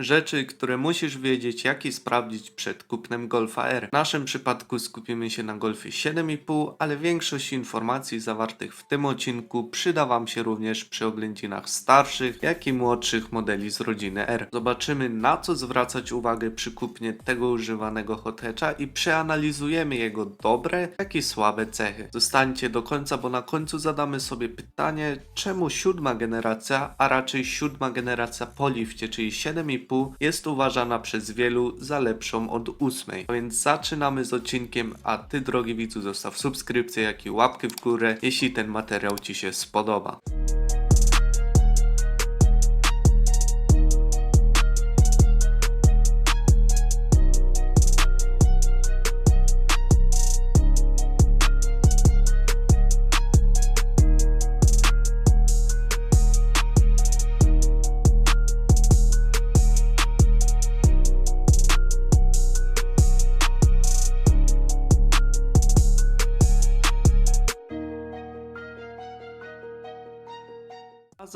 Rzeczy, które musisz wiedzieć, jak i sprawdzić przed kupnem Golfa R. W naszym przypadku skupimy się na Golfie 7,5, ale większość informacji zawartych w tym odcinku przyda Wam się również przy oględzinach starszych, jak i młodszych modeli z rodziny R. Zobaczymy na co zwracać uwagę przy kupnie tego używanego hot hatcha i przeanalizujemy jego dobre, jak i słabe cechy. Zostańcie do końca, bo na końcu zadamy sobie pytanie, czemu siódma generacja, a raczej siódma generacja po lifcie, czyli 7,5 jest uważana przez wielu za lepszą od ósmej. A więc zaczynamy z odcinkiem, a Ty drogi widzu zostaw subskrypcję, jak i łapkę w górę, jeśli ten materiał Ci się spodoba.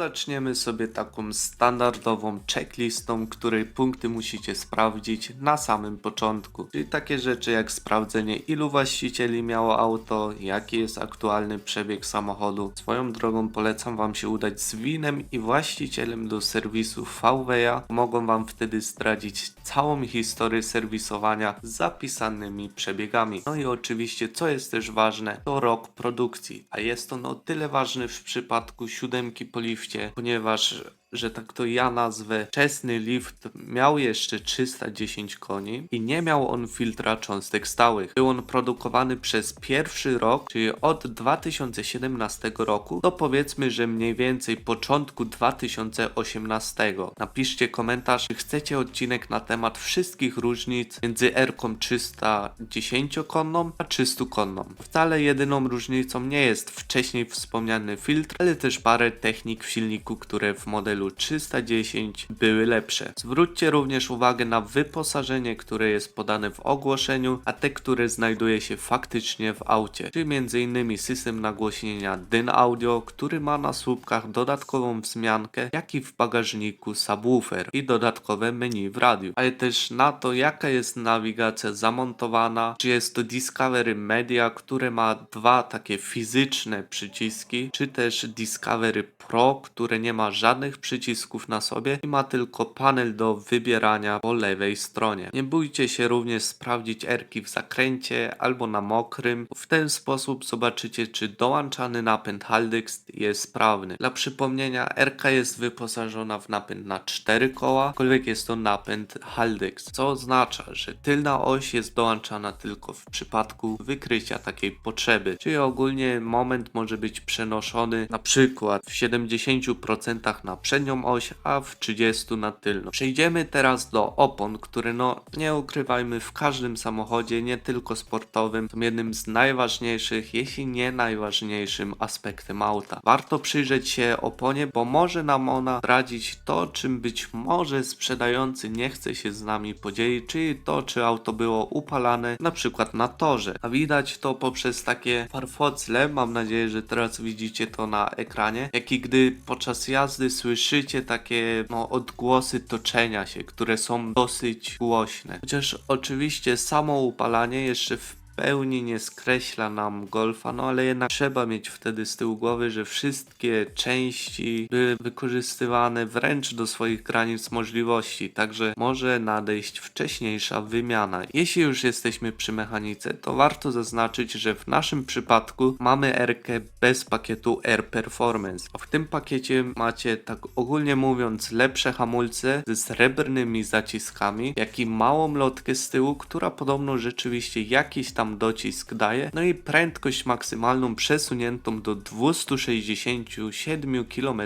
Zaczniemy sobie taką standardową checklistą, której punkty musicie sprawdzić na samym początku. Czyli takie rzeczy jak sprawdzenie ilu właścicieli miało auto, jaki jest aktualny przebieg samochodu. Swoją drogą polecam Wam się udać z winem i właścicielem do serwisu VWA. Mogą Wam wtedy zdradzić całą historię serwisowania z zapisanymi przebiegami. No i oczywiście, co jest też ważne, to rok produkcji, a jest on o tyle ważny w przypadku siódemki po ponieważ że tak to ja nazwę, wczesny lift miał jeszcze 310 koni i nie miał on filtra cząstek stałych. Był on produkowany przez pierwszy rok, czyli od 2017 roku do powiedzmy, że mniej więcej początku 2018. Napiszcie komentarz, czy chcecie odcinek na temat wszystkich różnic między R-ką 310-konną a 300-konną. Wcale jedyną różnicą nie jest wcześniej wspomniany filtr, ale też parę technik w silniku, które w modelu 310 były lepsze. Zwróćcie również uwagę na wyposażenie, które jest podane w ogłoszeniu, a te, które znajduje się faktycznie w aucie, czyli m.in. system nagłośnienia DIN Audio, który ma na słupkach dodatkową wzmiankę, jak i w bagażniku subwoofer i dodatkowe menu w radiu, ale też na to, jaka jest nawigacja zamontowana, czy jest to Discovery Media, które ma dwa takie fizyczne przyciski, czy też Discovery Pro, które nie ma żadnych przycisków na sobie i ma tylko panel do wybierania po lewej stronie. Nie bójcie się również sprawdzić erki w zakręcie albo na mokrym. W ten sposób zobaczycie, czy dołączany napęd Haldex jest sprawny. Dla przypomnienia, erka jest wyposażona w napęd na 4 koła, aczkolwiek jest to napęd Haldex, co oznacza, że tylna oś jest dołączana tylko w przypadku wykrycia takiej potrzeby, czyli ogólnie moment może być przenoszony na przykład w 70% na przednią oś, a w 30% na tylną. Przejdziemy teraz do opon, które no nie ukrywajmy w każdym samochodzie, nie tylko sportowym, są jednym z najważniejszych, jeśli nie najważniejszym aspektem auta. Warto przyjrzeć się oponie, bo może nam ona zdradzić to, czym być może sprzedający nie chce się z nami podzielić, czyli to, czy auto było upalane na przykład na torze. A widać to poprzez takie farfocle, mam nadzieję, że teraz widzicie to na ekranie, jak i gdy podczas jazdy słyszycie takie no, odgłosy toczenia się, które są dosyć głośne. Chociaż oczywiście samo upalanie jeszcze w pełni nie skreśla nam golfa, no ale jednak trzeba mieć wtedy z tyłu głowy, że wszystkie części były wykorzystywane wręcz do swoich granic możliwości, także może nadejść wcześniejsza wymiana. Jeśli już jesteśmy przy mechanice, to warto zaznaczyć, że w naszym przypadku mamy R-kę bez pakietu R Performance. W tym pakiecie macie, tak ogólnie mówiąc, lepsze hamulce ze srebrnymi zaciskami, jak i małą lotkę z tyłu, która podobno rzeczywiście jakiś tam docisk daje, no i prędkość maksymalną przesuniętą do 267 km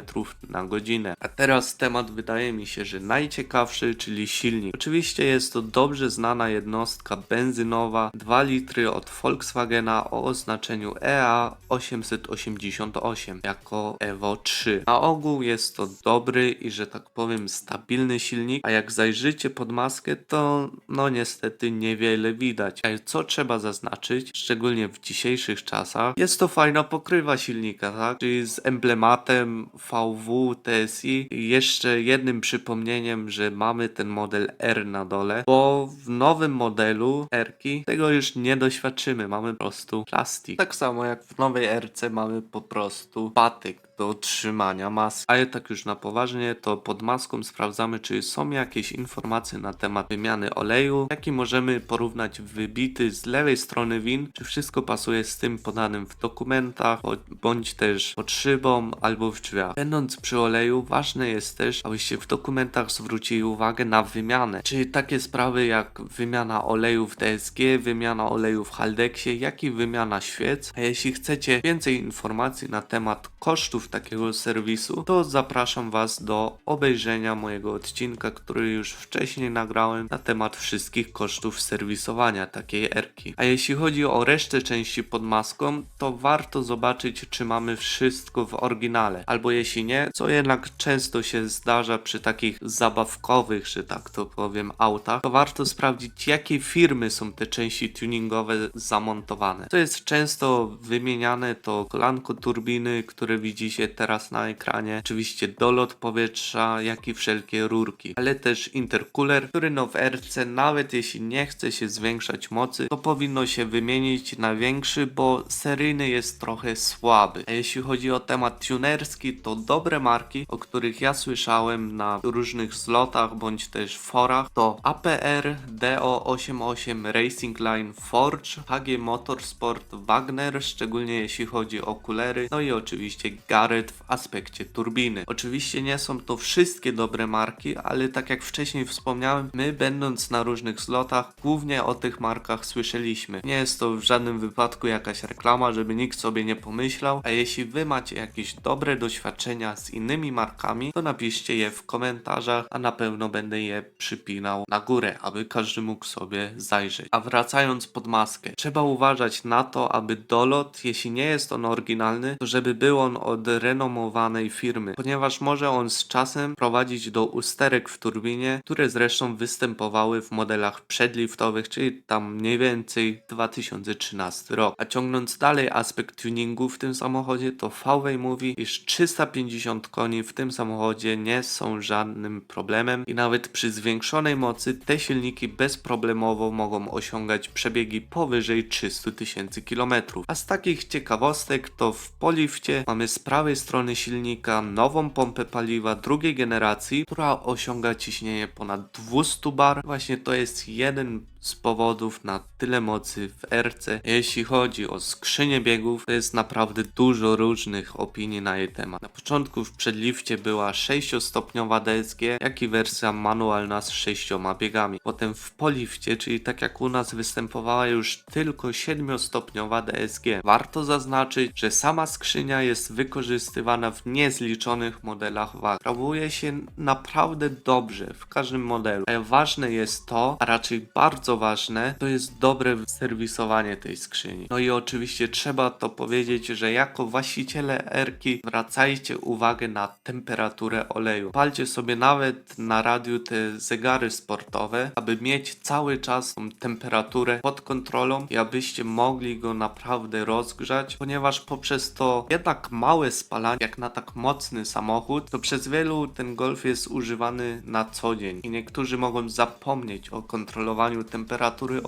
na godzinę. A teraz temat wydaje mi się, że najciekawszy, czyli silnik. Oczywiście jest to dobrze znana jednostka benzynowa 2 litry od Volkswagena o oznaczeniu E EA 888 jako Evo 3. Na ogół jest to dobry i że tak powiem stabilny silnik, a jak zajrzycie pod maskę, to no niestety niewiele widać. Ale co trzeba zaznaczyć, szczególnie w dzisiejszych czasach, jest to fajna pokrywa silnika, tak? Czyli z emblematem VW TSI i jeszcze jednym przypomnieniem, że mamy ten model R na dole, bo w nowym modelu R-ki tego już nie doświadczymy, mamy po prostu plastik. Tak samo jak w nowej RC mamy po prostu patyk do trzymania maski. Ale tak już na poważnie, to pod maską sprawdzamy, czy są jakieś informacje na temat wymiany oleju, jaki możemy porównać wybity z lewej strony win, czy wszystko pasuje z tym podanym w dokumentach, bądź też pod szybą albo w drzwiach. Będąc przy oleju, ważne jest też, abyście w dokumentach zwrócili uwagę na wymianę, czyli takie sprawy jak wymiana oleju w DSG, wymiana oleju w Haldexie, jak i wymiana świec. A jeśli chcecie więcej informacji na temat kosztów takiego serwisu, to zapraszam Was do obejrzenia mojego odcinka, który już wcześniej nagrałem na temat wszystkich kosztów serwisowania takiej erki. A jeśli chodzi o resztę części pod maską, to warto zobaczyć, czy mamy wszystko w oryginale, albo jeśli nie, co jednak często się zdarza przy takich zabawkowych, że tak to powiem, autach, to warto sprawdzić, jakie firmy są te części tuningowe zamontowane. To jest często wymieniane, to kolanko turbiny, które widzicie teraz na ekranie, oczywiście dolot powietrza, jak i wszelkie rurki, ale też intercooler, który no w RC nawet jeśli nie chce się zwiększać mocy, to powinno się wymienić na większy, bo seryjny jest trochę słaby. A jeśli chodzi o temat tunerski, to dobre marki, o których ja słyszałem na różnych zlotach bądź też forach, to APR, DO88 Racing Line Forge, HG Motorsport Wagner, szczególnie jeśli chodzi o kulery, no i oczywiście Garrett w aspekcie turbiny. Oczywiście nie są to wszystkie dobre marki, ale tak jak wcześniej wspomniałem, my będąc na różnych zlotach, głównie o tych markach słyszeliśmy. Nie jest to w żadnym wypadku jakaś reklama, żeby nikt sobie nie pomyślał, a jeśli wy macie jakieś dobre doświadczenia z innymi markami, to napiszcie je w komentarzach, a na pewno będę je przypinał na górę, aby każdy mógł sobie zajrzeć. A wracając pod maskę, trzeba uważać na to, aby dolot, jeśli nie jest on oryginalny, to żeby był on od renomowanej firmy, ponieważ może on z czasem prowadzić do usterek w turbinie, które zresztą występowały w modelach przedliftowych, czyli tam mniej więcej 2013 rok. A ciągnąc dalej aspekt tuningu w tym samochodzie, to VW mówi, iż 350 koni w tym samochodzie nie są żadnym problemem i nawet przy zwiększonej mocy te silniki bezproblemowo mogą osiągać przebiegi powyżej 300 tysięcy kilometrów. A z takich ciekawostek to w polifcie mamy z prawej strony silnika nową pompę paliwa drugiej generacji, która osiąga ciśnienie ponad 200 bar. Właśnie to jest jeden z powodów na tyle mocy w RC. Jeśli chodzi o skrzynię biegów, to jest naprawdę dużo różnych opinii na jej temat. Na początku w przedlifcie była 6-stopniowa DSG, jak i wersja manualna z 6 biegami. Potem w polifcie, czyli tak jak u nas występowała już tylko 7-stopniowa DSG. Warto zaznaczyć, że sama skrzynia jest wykorzystywana w niezliczonych modelach WAG. Sprawuje się naprawdę dobrze w każdym modelu, ale ważne jest to, a raczej bardzo ważne, to jest dobre serwisowanie tej skrzyni. No i oczywiście trzeba to powiedzieć, że jako właściciele Erki zwracajcie uwagę na temperaturę oleju. Palcie sobie nawet na radiu te zegary sportowe, aby mieć cały czas tą temperaturę pod kontrolą i abyście mogli go naprawdę rozgrzać, ponieważ poprzez to jednak małe spalanie, jak na tak mocny samochód, to przez wielu ten Golf jest używany na co dzień i niektórzy mogą zapomnieć o kontrolowaniu temperatury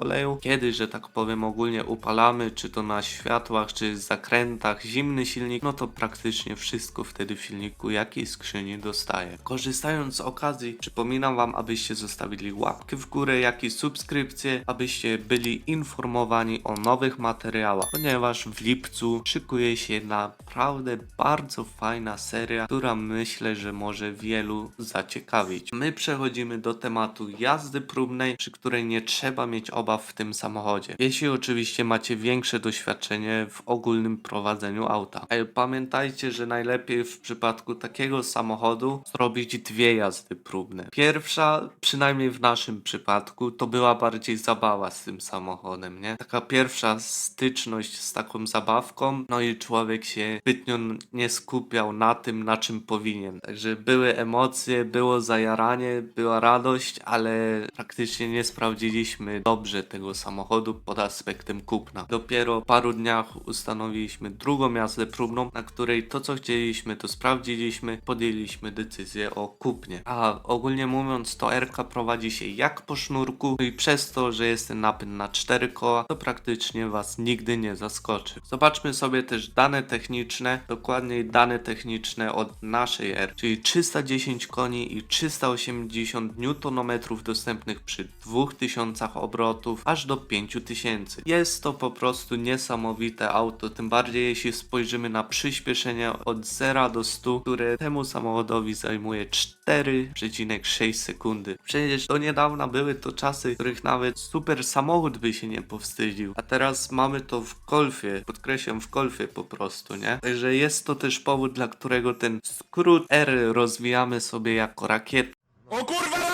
oleju, kiedy, że tak powiem, ogólnie upalamy, czy to na światłach, czy zakrętach, zimny silnik, no to praktycznie wszystko wtedy w silniku jakiej skrzyni dostaje. Korzystając z okazji, przypominam Wam, abyście zostawili łapkę w górę, jak i subskrypcję, abyście byli informowani o nowych materiałach, ponieważ w lipcu szykuje się naprawdę bardzo fajna seria, która myślę, że może wielu zaciekawić. My przechodzimy do tematu jazdy próbnej, przy której nie trzeba mieć obaw w tym samochodzie. Jeśli oczywiście macie większe doświadczenie w ogólnym prowadzeniu auta. Ale pamiętajcie, że najlepiej w przypadku takiego samochodu zrobić dwie jazdy próbne. Pierwsza, przynajmniej w naszym przypadku, to była bardziej zabawa z tym samochodem, nie? Taka pierwsza styczność z taką zabawką, no i człowiek się zbytnio nie skupiał na tym, na czym powinien. Także były emocje, było zajaranie, była radość, ale praktycznie nie sprawdziliśmy dobrze tego samochodu pod aspektem kupna. Dopiero w paru dniach ustanowiliśmy drugą jazdę próbną, na której to co chcieliśmy to sprawdziliśmy, podjęliśmy decyzję o kupnie. A ogólnie mówiąc to RK prowadzi się jak po sznurku i przez to, że jest ten napęd na cztery koła, to praktycznie was nigdy nie zaskoczy. Zobaczmy sobie też dane techniczne, dokładniej dane techniczne od naszej R, czyli 310 koni i 380 Nm dostępnych przy 2000 obrotów aż do 5000. Jest to po prostu niesamowite auto, tym bardziej jeśli spojrzymy na przyspieszenie od 0 do 100, które temu samochodowi zajmuje 4,6 sekundy. Przecież do niedawna były to czasy, których nawet super samochód by się nie powstydził, a teraz mamy to w golfie, podkreślam w golfie po prostu, nie? Także jest to też powód, dla którego ten skrót R rozwijamy sobie jako rakietę. O kurwa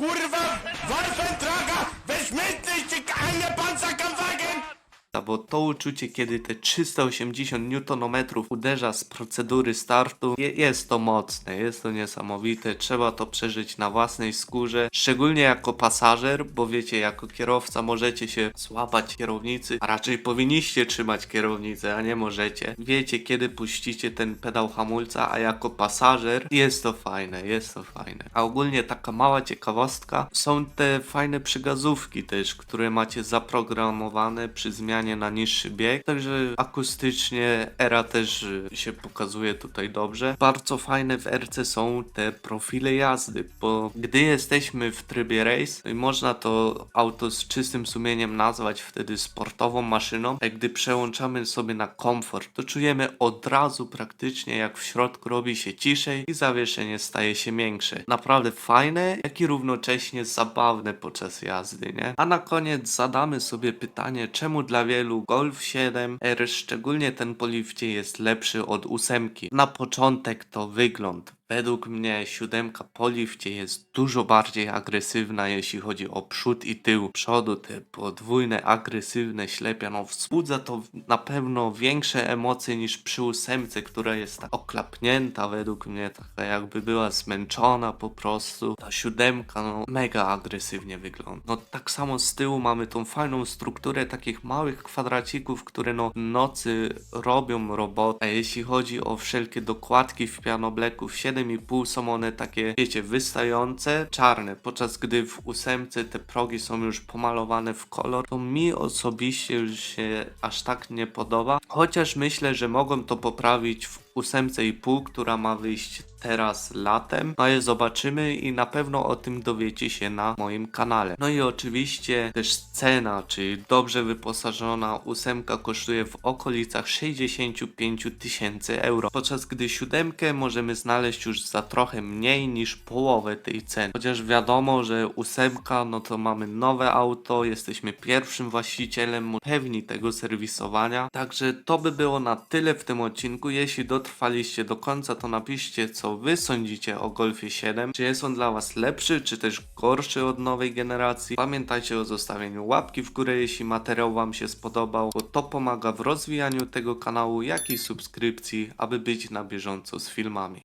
Kurwa! Walfentraga! Weźmietność, a nie Panzerkampfwagen! Bo to uczucie, kiedy te 380 Nm uderza z procedury startu, je, jest to mocne, jest to niesamowite, trzeba to przeżyć na własnej skórze, szczególnie jako pasażer, bo wiecie, jako kierowca możecie się złapać kierownicy, a raczej powinniście trzymać kierownicę, a nie możecie. Wiecie, kiedy puścicie ten pedał hamulca, a jako pasażer jest to fajne, jest to fajne. A ogólnie taka mała ciekawostka, są te fajne przygazówki też, które macie zaprogramowane przy zmianie na niższy bieg, także akustycznie era też y, się pokazuje tutaj dobrze. Bardzo fajne w RC są te profile jazdy, bo gdy jesteśmy w trybie race, i można to auto z czystym sumieniem nazwać wtedy sportową maszyną, a gdy przełączamy sobie na komfort, to czujemy od razu praktycznie jak w środku robi się ciszej i zawieszenie staje się większe. Naprawdę fajne, jak i równocześnie zabawne podczas jazdy, nie? A na koniec zadamy sobie pytanie, czemu dla wielu Golf 7 R, szczególnie ten po lifcie, jest lepszy od ósemki. Na początek to wygląd. Według mnie siódemka po lifcie jest dużo bardziej agresywna, jeśli chodzi o przód i tył. Przodu te podwójne, agresywne ślepia, no wzbudza to na pewno większe emocje niż przy ósemce, która jest tak oklapnięta według mnie, taka jakby była zmęczona po prostu. Ta siódemka, no mega agresywnie wygląda. No tak samo z tyłu mamy tą fajną strukturę takich małych kwadracików, które no nocy robią robotę. A jeśli chodzi o wszelkie dokładki w pianobleku w 7,5 są one takie, wiecie, wystające, czarne, podczas gdy w ósemce te progi są już pomalowane w kolor. To mi osobiście już się aż tak nie podoba, chociaż myślę, że mogą to poprawić w ósemce i pół, która ma wyjść teraz latem. No i zobaczymy i na pewno o tym dowiecie się na moim kanale. No i oczywiście też cena, czyli dobrze wyposażona ósemka kosztuje w okolicach 65 tysięcy euro, podczas gdy siódemkę możemy znaleźć już za trochę mniej niż połowę tej ceny. Chociaż wiadomo, że ósemka, no to mamy nowe auto, jesteśmy pierwszym właścicielem, pewni tego serwisowania. Także to by było na tyle w tym odcinku. Jeśli dotrwaliście do końca, to napiszcie co wy sądzicie o Golfie 7. Czy jest on dla was lepszy, czy też gorszy od nowej generacji? Pamiętajcie o zostawieniu łapki w górę, jeśli materiał wam się spodobał, bo to pomaga w rozwijaniu tego kanału, jak i subskrypcji, aby być na bieżąco z filmami.